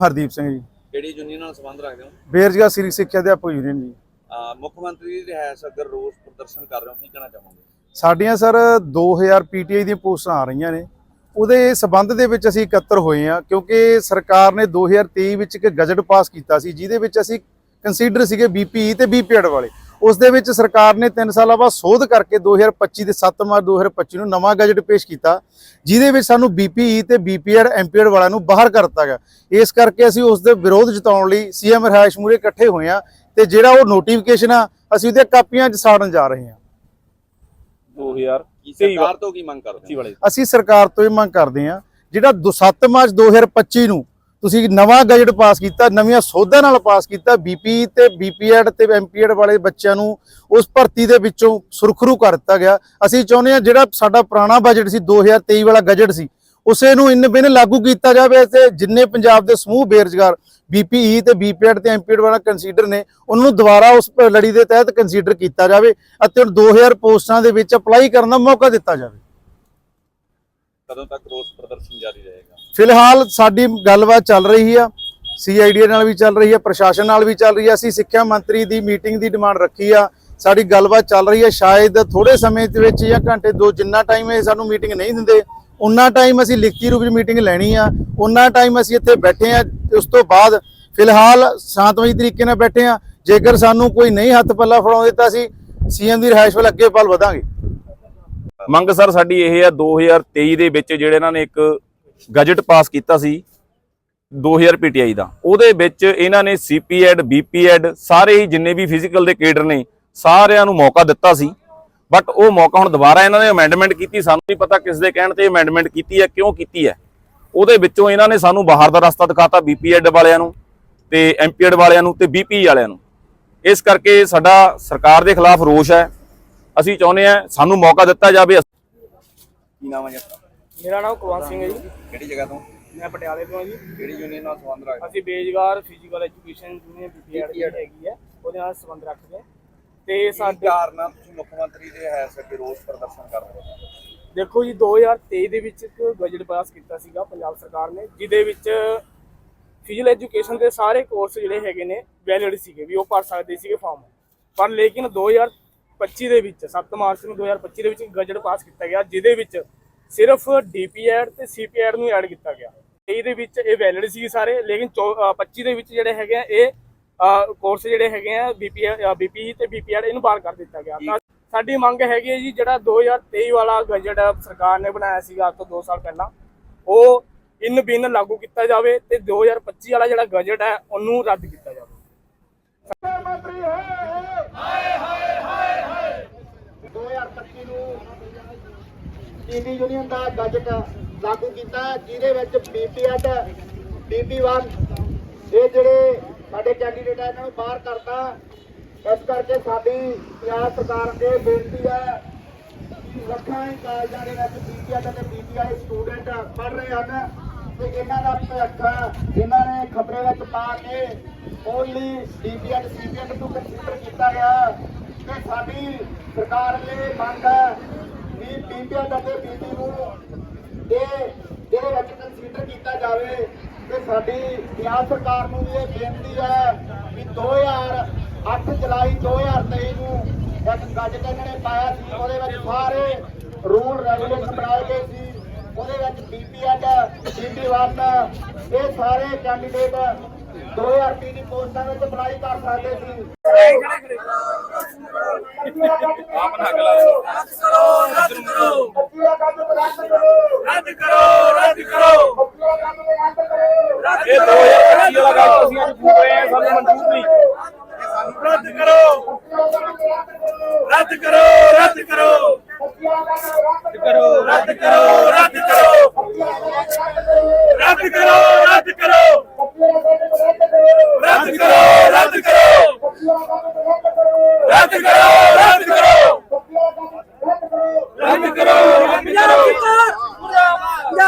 ਹਰਦੀਪ ਸਿੰਘ ਜੀ। ਕਿਹੜੀ ਯੂਨੀਅਨ ਨਾਲ ਸੰਬੰਧ ਰੱਖਦੇ ਹੋ? ਬੇਰਜਗਾ ਸ੍ਰੀ ਸਿੱਖਿਆ ਅਧਿਆਪਕ ਯੂਨੀਅਨ ਜੀ। ਮੁੱਖ ਮੰਤਰੀ ਦੀ ਰਿਹਾਇਸ਼ ਅਗਰ ਰੋਸ ਪ੍ਰਦਰਸ਼ਨ ਕਰ ਰਹੇ ਹੋ ਕੀ ਕਹਿਣਾ ਚਾਹੋਗੇ? ਸਾਡੀਆਂ ਸਰ 2000 ਪੀਟੀਆਈ ਦੀਆਂ ਪੋਸਟਾਂ ਆ ਰਹੀਆਂ ਨੇ। ਉਹਦੇ ਸਬੰਧ ਦੇ ਵਿੱਚ ਅਸੀਂ ਇਕੱਤਰ ਹੋਏ ਆ ਕਿਉਂਕਿ ਸਰਕਾਰ ਨੇ 2023 ਵਿੱਚ ਇੱਕ ਗਜਟ ਪਾਸ ਕੀਤਾ ਸੀ ਜਿਹਦੇ ਵਿੱਚ ਅਸੀਂ ਕੰਸੀਡਰ ਸੀਗੇ ਬੀਪੀਈ ਤੇ ਬੀਪੀਐਡ ਵਾਲੇ। ਉਸ ਦੇ ਵਿੱਚ ਸਰਕਾਰ ਨੇ 3 ਸਾਲਾਂ ਬਾਅਦ ਸੋਧ ਕਰਕੇ 2025 ਦੇ 7 ਮਾਰਚ 2025 ਨੂੰ ਨਵਾਂ ਗਜਟ ਪੇਸ਼ ਕੀਤਾ ਜਿਹਦੇ ਵਿੱਚ ਸਾਨੂੰ ਬੀਪੀਈ ਤੇ ਬੀਪੀਐਡ ਐਮਪੀਐਡ ਵਾਲਿਆਂ ਨੂੰ ਬਾਹਰ ਕਰ ਦਿੱਤਾ ਗਿਆ। ਇਸ ਕਰਕੇ ਅਸੀਂ ਉਸ ਦੇ ਵਿਰੋਧ ਜਤਾਉਣ ਲਈ ਸੀਐਮ ਰਿਹਾਇਸ਼ ਮੂਰੇ ਇਕੱਠੇ ਹੋਏ ਆ ਤੇ ਜਿਹੜਾ ਉਹ ਨੋਟੀਫਿਕੇਸ਼ਨ ਆ ਅਸੀਂ ਉਹਦੀਆਂ ਕਾਪੀਆਂ 'ਚ ਸਾੜਨ ਜਾ ਰਹੇ ਹਾਂ। 2000 ਕੀ ਸਰਕਾਰ ਤੋਂ ਕੀ ਮੰਗ ਕਰਦੇ ਅਸੀਂ ਸਰਕਾਰ ਤੋਂ ਇਹ ਮੰਗ ਕਰਦੇ ਹਾਂ ਜਿਹੜਾ ਦੋ- 7 ਮਾਰਚ 2025 ਨੂੰ ਤੁਸੀਂ ਨਵਾਂ ਗਜਟ ਪਾਸ ਕੀਤਾ, ਨਵੀਆਂ ਸੋਧਾਂ ਨਾਲ ਪਾਸ ਕੀਤਾ ਬੀਪੀ ਤੇ ਬੀਪੀਐਡ ਤੇ ਐਮਪੀਐਡ ਵਾਲੇ ਬੱਚਿਆਂ ਨੂੰ ਉਸ ਭਰਤੀ ਦੇ ਵਿੱਚੋਂ ਸੁਰਖਰੂ ਕਰ ਦਿੱਤਾ ਗਿਆ। ਅਸੀਂ ਚਾਹੁੰਦੇ ਹਾਂ ਜਿਹੜਾ ਸਾਡਾ ਪੁਰਾਣਾ ਬਜਟ ਸੀ 2023 ਵਾਲਾ ਗਜਟ ਸੀ, ਉਸੇ ਨੂੰ ਇਨ ਬਿਨ ਲਾਗੂ ਕੀਤਾ ਜਾਵੇ ਤੇ ਜਿੰਨੇ ਪੰਜਾਬ ਦੇ ਸਮੂਹ ਬੇਰੁਜ਼ਗਾਰ ਬੀਪੀਈ e ਤੇ ਬੀਪੀਐਡ ਤੇ ਐਮਪੀਐਡ ਵਾਲਾ ਕੰਸੀਡਰ ਨੇ, ਉਹਨਾਂ ਨੂੰ ਦੁਬਾਰਾ ਉਸ ਲੜੀ ਦੇ ਤਹਿਤ ਕੰਸੀਡਰ ਕੀਤਾ ਜਾਵੇ ਅਤੇ ਹੁਣ 2000 ਪੋਸਟਾਂ ਦੇ ਵਿੱਚ ਅਪਲਾਈ ਕਰਨ ਦਾ ਮੌਕਾ ਦਿੱਤਾ ਜਾਵੇ। ਕਦੋਂ ਤੱਕ ਰੋਸ ਪ੍ਰਦਰਸ਼ਨ ਜਾਰੀ ਰਹੇਗਾ? ਫਿਲਹਾਲ ਸਾਡੀ ਗੱਲਬਾਤ ਚੱਲ ਰਹੀ ਆ ਸੀਆਈਡੀ ਨਾਲ ਵੀ ਚੱਲ ਰਹੀ ਆ, ਪ੍ਰਸ਼ਾਸਨ ਨਾਲ ਵੀ ਚੱਲ ਰਹੀ ਆ, ਅਸੀਂ ਸਿੱਖਿਆ ਮੰਤਰੀ ਦੀ ਮੀਟਿੰਗ ਦੀ ਡਿਮਾਂਡ ਰੱਖੀ ਆ, ਸਾਡੀ ਗੱਲਬਾਤ ਚੱਲ ਰਹੀ ਆ, ਸ਼ਾਇਦ ਥੋੜੇ ਸਮੇਂ ਦੇ ਵਿੱਚ ਜਾਂ ਘੰਟੇ ਦੋ ਜਿੰਨਾ ਟਾਈਮ ਇਹ ਸਾਨੂੰ ਮੀਟਿੰਗ ਨਹੀਂ ਦਿੰਦੇ, ਉਨਾ ਟਾਈਮ ਅਸੀਂ ਲਿਖਤੀ ਰੂਪ ਵਿੱਚ ਮੀਟਿੰਗ ਲੈਣੀ ਆ, ਉਨਾ ਟਾਈਮ ਅਸੀਂ ਇੱਥੇ ਬੈਠੇ ਆ ਤੇ ਉਸ ਤੋਂ ਬਾਅਦ ਫਿਲਹਾਲ ਸ਼ਾਂਤਮਈ ਤਰੀਕੇ ਨਾਲ ਬੈਠੇ ਆ, ਜੇਕਰ ਸਾਨੂੰ ਕੋਈ ਨਹੀਂ ਹੱਥ ਪੱਲਾ ਫੜਾਉਂਦੇ ਤਾਂ ਅਸੀਂ ਸੀਐਮ ਦੀ ਰਿਹਾਇਸ਼ ਵੱਲ ਅੱਗੇ ਪਲ ਵਧਾਂਗੇ। ਮੰਗ ਸਰ ਸਾਡੀ ਇਹ ਆ 2023 ਦੇ ਵਿੱਚ ਜਿਹੜੇ ਇਹਨਾਂ ਨੇ ਇੱਕ ਗਜਟ ਪਾਸ ਕੀਤਾ ਸੀ 2000 ਪੀਟੀਆਈ ਦਾ। ਉਹਦੇ ਵਿੱਚ ਇਹਨਾਂ ਨੇ ਸੀਪੀਐਡ ਬੀਪੀਐਡ ਸਾਰੇ ਹੀ ਜਿੰਨੇ ਵੀ ਫਿਜ਼ੀਕਲ ਦੇ ਕੇਡਰ ਨੇ, ਸਾਰਿਆਂ ਨੂੰ ਮੌਕਾ ਦਿੱਤਾ ਸੀ। ਬਟ ਉਹ ਮੌਕਾ ਹੁਣ ਦੁਬਾਰਾ ਇਹਨਾਂ ਨੇ ਅਮੈਂਡਮੈਂਟ ਕੀਤੀ, ਸਾਨੂੰ ਨਹੀਂ ਪਤਾ ਕਿਸ ਦੇ ਕਹਿਣ ਤੇ ਅਮੈਂਡਮੈਂਟ ਕੀਤੀ ਹੈ, ਕਿਉਂ ਕੀਤੀ ਹੈ। ਉਹਦੇ ਵਿੱਚੋਂ ਇਹਨਾਂ ਨੇ ਸਾਨੂੰ ਬਾਹਰ ਦਾ ਰਸਤਾ ਦਿਖਾਤਾ ਬੀਪੀਐਡ ਵਾਲਿਆਂ ਨੂੰ ਤੇ ਐਮਪੀਐਡ ਵਾਲਿਆਂ ਨੂੰ ਤੇ ਬੀਪੀ ਵਾਲਿਆਂ ਨੂੰ। ਇਸ ਕਰਕੇ ਸਾਡਾ ਸਰਕਾਰ ਦੇ ਖਿਲਾਫ ਰੋਸ਼ ਹੈ। ਅਸੀਂ ਚਾਹੁੰਦੇ ਹਾਂ ਸਾਨੂੰ ਮੌਕਾ ਦਿੱਤਾ ਜਾਵੇ। ਕੀ ਨਾਮ ਹੈ ਜੀ ਮੇਰਾ ਨਾਮ ਕੁਲਵੰਤ ਸਿੰਘ ਹੈ ਜੀ। ਕਿਹੜੀ ਜਗ੍ਹਾ ਤੋਂ? ਮੈਂ ਪਟਿਆਲੇ ਤੋਂ ਹਾਂ ਜੀ। ਕਿਹੜੀ ਯੂਨੀਅਨ ਨਾਲ ਸੰਬੰਧ ਰੱਖਦੇ? ਹੋ ਅਸੀਂ ਬੇਜਗਾਰ ਫਿਜ਼ੀਕਲ ਐਜੂਕੇਸ਼ਨ ਯੂਨੀਅਨ ਦੀ ਹੈਗੀ ਹੈ ਉਹਦੇ ਨਾਲ ਸੰਬੰਧ ਰੱਖਦੇ ਹਾਂ। ਤੇ ਸਾਡੇ ਕਾਰਨ ਤੁਸੀਂ ਮੁੱਖ ਮੰਤਰੀ ਦੇ ਰਿਹਾਇਸ਼ ਅੱਗੇ ਰੋਸ ਪ੍ਰਦਰਸ਼ਨ ਕਰ ਰਹੇ ਹੋ? ਦੇਖੋ ਜੀ 2023 ਦੇ ਵਿੱਚ ਇੱਕ ਬਜਟ ਪਾਸ ਕੀਤਾ ਸੀਗਾ ਪੰਜਾਬ ਸਰਕਾਰ ਨੇ ਜਿਹਦੇ ਵਿੱਚ ਫਿਜ਼ੀਕਲ ਐਜੂਕੇਸ਼ਨ ਦੇ ਸਾਰੇ ਕੋਰਸ ਜਿਹੜੇ ਹੈਗੇ ਨੇ ਵੈਲਿਡ ਸੀਗੇ ਵੀ ਉਹ ਭਰ ਸਕਦੇ ਸੀਗੇ ਫਾਰਮ ਪਰ ਲੇਕਿਨ 2025 ਦੇ ਵਿੱਚ 7 ਮਾਰਚ ਨੂੰ 2025 ਦੇ ਵਿੱਚ ਇੱਕ ਬਜਟ ਪਾਸ ਕੀਤਾ ਗਿਆ ਜਿਹਦੇ ਵਿੱਚ ਸਿਰਫ ਡੀਪੀਐਡ ਤੇ ਸੀਪੀਐਡ ਨੂੰ ਐਡ ਕੀਤਾ ਗਿਆ। ਇਹਦੇ ਵਿੱਚ ਇਹ ਵੈਲਿਡ ਸੀ ਸਾਰੇ ਲੇਕਿਨ ਚੌ- ਅ, 25 ਦੇ ਵਿੱਚ ਜਿਹੜੇ ਹੈਗੇ ਆ ਇਹ ਕੋਰਸ ਜਿਹੜੇ ਹੈਗੇ ਆ ਬੀਪੀ ਬੀਪੀ ਤੇ ਬੀਪੀਐਡ ਇਹਨੂੰ ਬਾਹਰ ਕਰ ਦਿੱਤਾ ਗਿਆ। ਤਾਂ ਸਾਡੀ ਮੰਗ ਹੈਗੀ ਹੈ ਜੀ ਜਿਹੜਾ 2023 ਵਾਲਾ ਗਜਟ ਸਰਕਾਰ ਨੇ ਬਣਾਇਆ ਸੀਗਾ ਅੱਜ ਤੋਂ 2 ਸਾਲ ਪਹਿਲਾਂ ਉਹ ਇਨ ਬਿਨ ਲਾਗੂ ਕੀਤਾ ਜਾਵੇ ਤੇ 2025 ਵਾਲਾ ਜਿਹੜਾ ਗਜਟ ਹੈ ਉਹਨੂੰ ਰੱਦ ਕੀਤਾ ਜਾਵੇ। ਚੀਨੀ ਯੂਨੀਅਨ ਦਾ ਬਜਟ ਲਾਗੂ ਕੀਤਾ ਜਿਹਦੇ ਵਿੱਚ ਬੀਪੀਐਡ ਬੀਪੀ1 ਇਹ ਜਿਹੜੇ ਸਾਡੇ ਕੈਂਡੀਡੇਟ ਆ, ਇਹਨਾਂ ਨੂੰ ਬਾਹਰ ਕਰਤਾ। ਇਸ ਕਰਕੇ ਸਾਡੀ ਪੰਜਾਬ ਸਰਕਾਰ ਅੱਗੇ ਬੇਨਤੀ ਹੈ ਕਿ ਲੱਖਾਂ ਹੀ ਕਾਲਜਾਂ ਦੇ ਵਿੱਚ ਬੀਪੀਐਡ ਅਤੇ ਬੀਪੀਆਈ ਸਟੂਡੈਂਟ ਪੜ੍ਹ ਰਹੇ ਹਨ ਤੇ ਇਹਨਾਂ ਦਾ ਭਵਿੱਖ ਇਹਨਾਂ ਨੇ ਖਬਰੇ ਵਿੱਚ ਪਾ ਕੇ ਓਨਲੀ ਬੀਪੀਐਡ ਸੀਪੀਐਡ ਨੂੰ ਕੰਸੀਡਰ ਕੀਤਾ ਗਿਆ। ਤੇ ਸਾਡੀ ਸਰਕਾਰ ਅੱਗੇ ਮੰਗ ਹੈ ਵੀ ਬੀਪੀਐਡ ਅਤੇ ਬੀਪੀ ਨੂੰ ਇਹ ਇਹਦੇ ਵਿੱਚ ਕੰਸੀਡਰ ਕੀਤਾ ਜਾਵੇ ਤੇ ਸਾਡੀ ਪੰਜਾਬ ਸਰਕਾਰ ਨੂੰ ਵੀ ਇਹ ਬੇਨਤੀ ਹੈ ਵੀ 2008 ਜੁਲਾਈ 2023 ਨੂੰ ਇੱਕ ਬਜਟ ਇਹਨਾਂ ਨੇ ਪਾਇਆ ਸੀ, ਉਹਦੇ ਵਿੱਚ ਸਾਰੇ ਰੂਲ ਰੈਗੂਲੇਸ਼ਨ ਬਣਾਏ ਗਏ ਸੀ, ਉਹਦੇ ਵਿੱਚ ਬੀਪੀਐਡ ਬੀਪੀ1 ਇਹ ਸਾਰੇ ਕੈਂਡੀਡੇਟ 2030 ਦੀ ਪੋਸਟਾਂ ਵਿੱਚ ਅਪਲਾਈ ਕਰ ਸਕਦੇ ਸੀ। ਆਪ ਨਾ ਅਗਲਾ ਰੱਦ ਕਰੋ ਰੱਦ ਕਰੋ ਰੱਦ ਕਰੋ। ਰੱਦ ਕਰੋ। ਰੱਦ ਕਰੋ ਇਹ 2000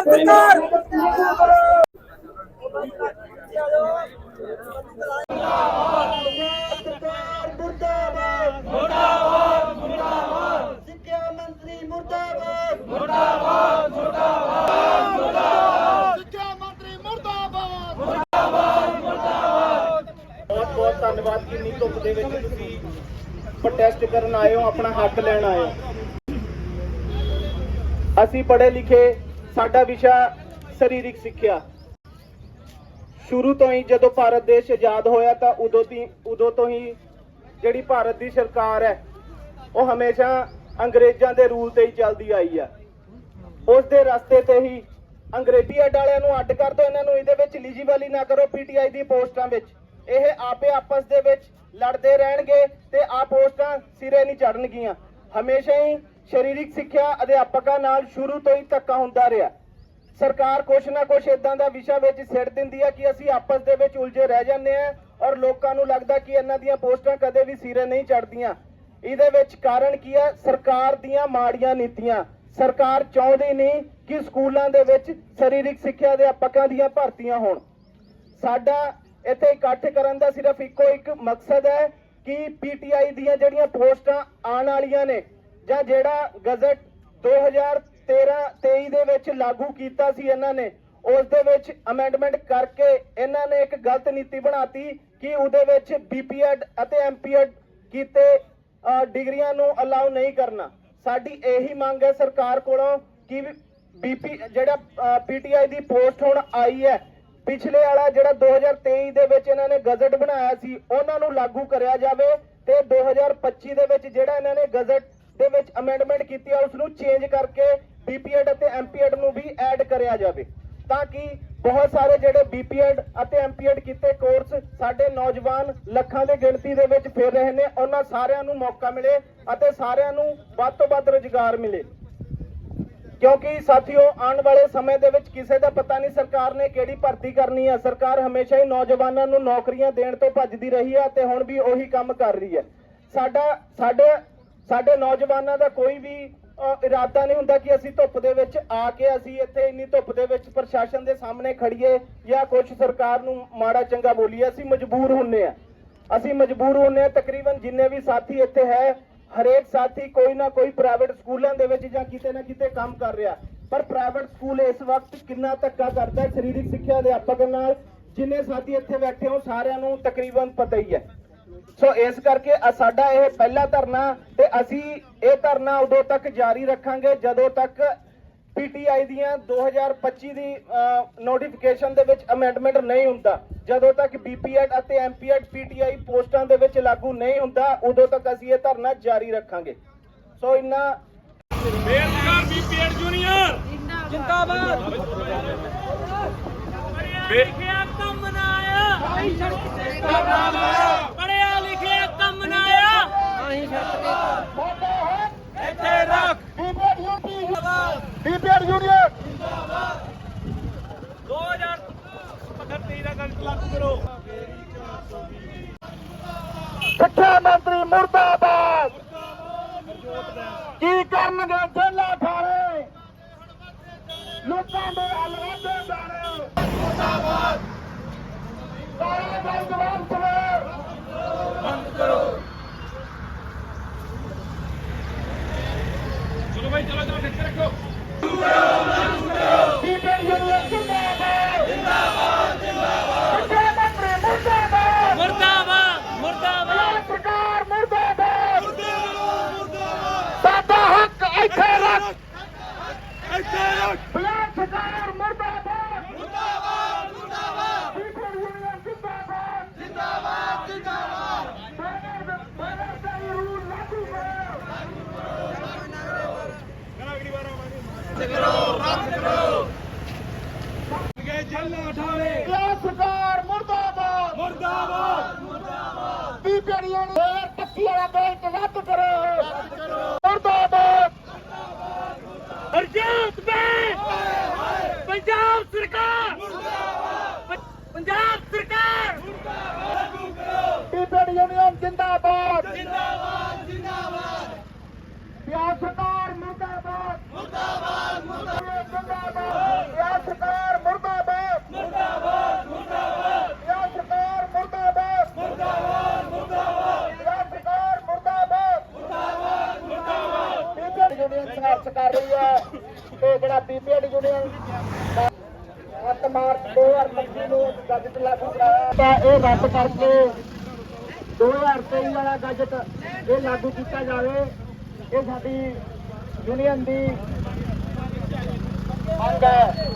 ਪੰਜਾਬ ਸਰਕਾਰ ਬਹੁਤ ਧੰਨਵਾਦ ਇੰਨੀ ਧੁੱਪ ਦੇ ਵਿੱਚ ਤੁਸੀਂ ਪ੍ਰੋਟੈਸਟ ਕਰਨ ਆਏ ਹੋ ਆਪਣਾ ਹੱਕ ਲੈਣ ਆਏ ਹੋ ਅਸੀਂ ਪੜ੍ਹੇ ਲਿਖੇ ਸਾਡਾ ਵਿਸ਼ਾ ਸਰੀਰਕ ਸਿੱਖਿਆ। ਸ਼ੁਰੂ ਤੋਂ ਹੀ ਜਦੋਂ ਭਾਰਤ ਦੇਸ਼ ਆਜ਼ਾਦ ਹੋਇਆ ਤਾਂ ਉਦੋਂ ਦੀ ਉਦੋਂ ਤੋਂ ਹੀ ਜਿਹੜੀ ਭਾਰਤ ਦੀ ਸਰਕਾਰ ਹੈ, ਉਹ ਹਮੇਸ਼ਾ ਅੰਗਰੇਜ਼ਾਂ ਦੇ ਰੂਲ ਤੇ ਹੀ ਚੱਲਦੀ ਆਈ ਆ। ਉਸ ਦੇ ਰਸਤੇ ਤੇ ਹੀ ਅੰਗਰੇਜ਼ੀ ਅੱਡ ਵਾਲਿਆਂ ਨੂੰ ਅੱਡ ਕਰ ਦਿਓ ਇਹਨਾਂ ਨੂੰ ਇਹਦੇ ਵਿੱਚ ਐਲੀਜੀਬਲ ਹੀ ਨਾ ਕਰੋ ਪੀਟੀਆਈ ਦੀ ਪੋਸਟਾਂ ਵਿੱਚ। ਇਹ ਆਪੇ ਆਪਸ ਦੇ ਵਿੱਚ ਲੜਦੇ ਰਹਿਣਗੇ ਤੇ ਆ ਪੋਸਟਾਂ ਸਿਰੇ ਨਹੀਂ ਚੜਨਗੀਆਂ ਹਮੇਸ਼ਾ ਹੀ ਸਰੀਰਕ ਸਿੱਖਿਆ ਅਧਿਆਪਕਾਂ ਨਾਲ ਸ਼ੁਰੂ ਤੋਂ ਹੀ ਧੱਕਾ ਹੁੰਦਾ ਰਿਹਾ। ਸਰਕਾਰ ਕੁਛ ਨਾ ਕੁਛ ਇਦਾਂ ਦਾ ਵਿਸ਼ਾ ਵਿੱਚ ਸਿੱਟ ਦਿੰਦੀ ਹੈ ਕਿ ਅਸੀਂ ਆਪਸ ਦੇ ਵਿੱਚ ਉਲਝੇ ਰਹਿ ਜਾਂਦੇ ਆ ਔਰ ਲੋਕਾਂ ਨੂੰ ਲੱਗਦਾ ਕਿ ਇਹਨਾਂ ਦੀਆਂ ਪੋਸਟਾਂ ਕਦੇ ਵੀ ਸਿਰੇ ਨਹੀਂ ਚੜਦੀਆਂ ਇਹਦੇ ਵਿੱਚ ਕਾਰਨ ਕੀ ਹੈ? ਸਰਕਾਰ ਦੀਆਂ ਮਾੜੀਆਂ ਨੀਤੀਆਂ। ਸਰਕਾਰ ਚਾਹੁੰਦੀ ਨਹੀਂ ਕਿ ਸਕੂਲਾਂ ਦੇ ਵਿੱਚ ਸਰੀਰਕ ਸਿੱਖਿਆ ਅਧਿਆਪਕਾਂ ਦੀਆਂ ਭਰਤੀਆਂ ਹੋਣ। ਸਾਡਾ ਇੱਥੇ ਇਕੱਠ ਕਰਨ ਦਾ ਸਿਰਫ ਇੱਕੋ ਇੱਕ ਮਕਸਦ ਹੈ ਕਿ ਪੀਟੀਆਈ ਦੀਆਂ ਜਿਹੜੀਆਂ ਪੋਸਟਾਂ ਆਉਣ ਵਾਲੀਆਂ ਨੇ ਜਾਂ ਜਿਹੜਾ ਗਜ਼ਟ 2013 23 ਦੇ ਵਿੱਚ ਲਾਗੂ ਕੀਤਾ ਸੀ ਇਹਨਾਂ ਨੇ, ਉਸ ਦੇ ਵਿੱਚ ਅਮੈਂਡਮੈਂਟ ਕਰਕੇ ਇਹਨਾਂ ਨੇ ਇੱਕ ਗਲਤ ਨੀਤੀ ਬਣਾਤੀ ਕਿ ਉਹਦੇ ਵਿੱਚ ਬੀਪੀਐਡ ਅਤੇ ਐਮਪੀਐਡ ਕੀਤੇ ਡਿਗਰੀਆਂ ਨੂੰ ਅਲਾਉ ਨਹੀਂ ਕਰਨਾ। ਸਾਡੀ ਇਹੀ ਮੰਗ ਹੈ ਸਰਕਾਰ ਕੋਲੋਂ ਕਿ ਬੀਪੀ ਜਿਹੜਾ ਪੀਟੀਆਈ ਦੀ ਪੋਸਟ ਹੁਣ ਆਈ ਹੈ, ਪਿਛਲੇ ਵਾਲਾ ਜਿਹੜਾ 2023 ਦੇ ਵਿੱਚ ਇਹਨਾਂ ਨੇ ਗਜ਼ਟ ਬਣਾਇਆ ਸੀ, ਉਹਨਾਂ ਨੂੰ ਲਾਗੂ ਕਰਿਆ ਜਾਵੇ ਤੇ 2025 ਦੇ ਵਿੱਚ ਜਿਹੜਾ ਇਹਨਾਂ ਨੇ ਗਜ਼ਟ ਦੇ ਵਿੱਚ ਅਮੈਂਡਮੈਂਟ ਕੀਤੀ ਹੈ ਉਸ ਨੂੰ ਚੇਂਜ ਕਰਕੇ ਬੀਪੀਐਡ ਅਤੇ ਐਮਪੀਐਡ ਨੂੰ ਵੀ ਐਡ ਕਰਿਆ ਜਾਵੇ। ਤਾਂ ਕਿ ਬਹੁਤ ਸਾਰੇ ਜਿਹੜੇ ਬੀਪੀਐਡ ਅਤੇ ਐਮਪੀਐਡ ਕੀਤੇ ਕੋਰਸ ਸਾਡੇ ਨੌਜਵਾਨ ਲੱਖਾਂ ਦੇ ਗਿਣਤੀ ਦੇ ਵਿੱਚ ਫਿਰ ਰਹੇ ਨੇ, ਉਹਨਾਂ ਸਾਰਿਆਂ ਨੂੰ ਮੌਕਾ ਮਿਲੇ ਅਤੇ ਸਾਰਿਆਂ ਨੂੰ ਵੱਧ ਤੋਂ ਵੱਧ ਰੁਜ਼ਗਾਰ ਮਿਲੇ। ਕਿਉਂਕਿ ਸਾਥੀਓ, ਆਉਣ ਵਾਲੇ ਸਮੇਂ ਦੇ ਵਿੱਚ ਕਿਸੇ ਦਾ ਪਤਾ ਨਹੀਂ ਸਰਕਾਰ ਨੇ ਕਿਹੜੀ ਭਰਤੀ ਕਰਨੀ ਹੈ। ਸਰਕਾਰ ਹਮੇਸ਼ਾ ਹੀ ਨੌਜਵਾਨਾਂ ਨੂੰ ਨੌਕਰੀਆਂ ਦੇਣ ਤੋਂ ਭੱਜਦੀ ਰਹੀ ਹੈ ਤੇ ਹੁਣ ਵੀ ਉਹੀ ਕੰਮ ਕਰ ਰਹੀ ਹੈ। ਸਾਡਾ, ਸਾਡੇ ਸਾਡੇ ਨੌਜਵਾਨਾਂ ਦਾ ਕੋਈ ਵੀ ਇਰਾਦਾ ਨਹੀਂ ਹੁੰਦਾ ਕਿ ਅਸੀਂ ਧੁੱਪ ਦੇ ਵਿੱਚ ਆ ਕੇ ਅਸੀਂ ਇੱਥੇ ਇੰਨੀ ਧੁੱਪ ਦੇ ਵਿੱਚ ਪ੍ਰਸ਼ਾਸਨ ਦੇ ਸਾਹਮਣੇ ਖੜੀਏ ਜਾਂ ਕੁਝ ਸਰਕਾਰ ਨੂੰ ਮਾੜਾ ਚੰਗਾ ਬੋਲੀਏ, ਅਸੀਂ ਮਜਬੂਰ ਹੁੰਨੇ ਆ ਅਸੀਂ ਮਜਬੂਰ ਹੁੰਨੇ ਆ ਤਕਰੀਬਨ ਜਿੰਨੇ ਵੀ ਸਾਥੀ ਇੱਥੇ ਹੈ, ਹਰੇਕ ਸਾਥੀ ਕੋਈ ਨਾ ਕੋਈ ਪ੍ਰਾਈਵੇਟ ਸਕੂਲਾਂ ਦੇ ਵਿੱਚ ਜਾਂ ਕਿਤੇ ਨਾ ਕਿਤੇ ਕੰਮ ਕਰ ਰਿਹਾ। ਪਰ ਪ੍ਰਾਈਵੇਟ ਸਕੂਲ ਇਸ ਵਕਤ ਕਿੰਨਾ ਧੱਕਾ ਕਰਦਾ ਸਰੀਰਕ ਸਿੱਖਿਆ ਅਧਿਆਪਕ ਨਾਲ, ਜਿੰਨੇ ਸਾਥੀ ਇੱਥੇ ਬੈਠੇ ਹੋ ਸਾਰਿਆਂ ਨੂੰ ਤਕਰੀਬਨ ਪਤਾ ਹੀ ਹੈ। ਸੋ ਇਸ ਕਰਕੇ ਸਾਡਾ ਇਹ ਪਹਿਲਾ ਧਰਨਾ ਤੇ ਅਸੀਂ ਇਹ ਧਰਨਾ ਉਦੋਂ ਤੱਕ ਜਾਰੀ ਰੱਖਾਂਗੇ ਜਦੋਂ ਤੱਕ ਪੀਟੀਆਈ ਦੀਆਂ 2025 ਦੀ ਨੋਟੀਫਿਕੇਸ਼ਨ ਦੇ ਵਿੱਚ ਅਮੈਂਡਮੈਂਟ ਨਹੀਂ ਹੁੰਦਾ। ਜਦੋਂ ਤੱਕ ਬੀਪੀਐਡ ਅਤੇ ਐਮਪੀਐਡ ਪੀਟੀਆਈ ਪੋਸਟਾਂ ਦੇ ਵਿੱਚ ਲਾਗੂ ਨਹੀਂ ਹੁੰਦਾ ਉਦੋਂ ਤੱਕ ਅਸੀਂ ਇਹ ਧਰਨਾ ਜਾਰੀ ਰੱਖਾਂਗੇ। ਸੋ ਇੰਨਾ ਬੇਰੁਜ਼ਗਾਰ ਬੀਪੀਐਡ ਜੂਨੀਅਰ! ਜਿੰਦਾਬਾਦ! ਲਿਖਿਆ ਕੰਮ ਨਾ ਆਇਆ ਨਾ ਆਇਆ ਇੱਥੇ ਰੱਖ। BPEd union. 2035 ਦਾ ਗਲਤ ਲਾਗੂ ਕਰੋ। ਸਿੱਖਿਆ ਮੰਤਰੀ ਮੁਰਦਾਬਾਦ। ਕੀ ਕਰਨਗੇ ਜੇਲਾ ਖਾਣੇ ਲੋਕਾਂ ਦੇ ਹੱਲ ਵਾਧੇ ਜਾਣੇ ਮੁਰਦਾਬਾਦ। ਸਾਰੇ ਸਵੇਰ। ਬੰਦ ਕਰੋ ਚਲੋ ਭਾਈ ਚਲੋ ਚਲੋ ਖਿੱਚ ਰੱਖੋ ਬੀਪੀਐਡ ਯੂਨੀਅਨ ਜਿੰਦਾਬਾਦ ਜਿੰਦਾਬਾਦ ਜਿੰਦਾਬਾਦ ਸਿੱਖਿਆ ਮੰਤਰੀ ਮੁਰਦਾਬਾਦ ਮੁਰਦਾਬਾਦ ਮੁਰਦਾਬਾਦ ਸਰਕਾਰ ਮੁਰਦਾਬਾਦ ਸਾਡਾ ਹੱਕ ਇੱਥੇ ਰੱਖ ਬਿਆਨ ਸਰਕਾਰ ਮੁਰਦਾਬਾਦ ਮੁਰਦਾਬਾਦ ਮੁਰਦਾਬਾਦ ਯੂਨੀਅਨ ਜਿੰਦਾਬਾਦ ਜਿੰਦਾਬਾਦ ਜਿੰਦਾਬਾਦ ਬੈਨਰ ਦਾ ਰੂਲ ਲਾਗੂ ਕਰੋ ਬਿਆਨ ਸਰਕਾਰ ਮੁਰਦਾਬਾਦ ਮੁਰਦਾਬਾਦ ਮੁਰਦਾਬਾਦ ਬੀਬੀਆਂ ਨੂੰ ਟੱਕੀ ਵਾਲਾ ਬੈਂਕ ਰੱਦ ਕਰੋ ਹਰਜੀਤ ਬੈਂਕ ਪੰਜਾਬ ਸਰਕਾਰ! ਪੰਜਾਬ ਸਰਕਾਰ! ਬੀਬੀਆਂ ਯੂਨੀਅਨ ਜਿੰਦਾਬਾਦ! ਜਿੰਦਾਬਾਦ ਜਿੰਦਾਬਾਦ! ਬਿਆਨ ਸਰਕਾਰ ਮੁਰਦਾਬਾਦ ਮੁਰਦਾਬਾਦ ਮੁਰਦਾਬਾਦ ਬਿਆਨ ਸਰਕਾਰ ਮੁਰਦਾਬਾਦ ਮੁਰਦਾਬਾਦ ਮੁਰਦਾਬਾਦ ਬਿਆਨ ਸਰਕਾਰ ਮੁਰਦਾਬਾਦ ਮੁਰਦਾਬਾਦ ਮੁਰਦਾਬਾਦ ਬਿਆਨ ਸਰਕਾਰ ਮੁਰਦਾਬਾਦ ਮੁਰਦਾਬਾਦ ਮੁਰਦਾਬਾਦ ਬੀਬੀਆਂ ਯੂਨੀਅਨ ਸੰਘਰਸ਼ ਕਰ ਰਹੀ ਹੈ। ਤੇ ਜਿਹੜਾ ਬੀਬੀਆਂ ਯੂਨੀਅਨ 7 ਮਾਰਚ 2025 ਨੂੰ ਗਜ਼ਟ ਲਾਗੂ ਕਰਾਇਆ। ਤਾਂ ਇਹ ਰੱਦ ਕਰਕੇ 2023 ਵਾਲਾ ਬਜਟ ਇਹ ਲਾਗੂ ਕੀਤਾ ਜਾਵੇ। ਇਹ ਸਾਡੀ ਯੂਨੀਅਨ ਦੀ ਮੰਗ ਹੈ।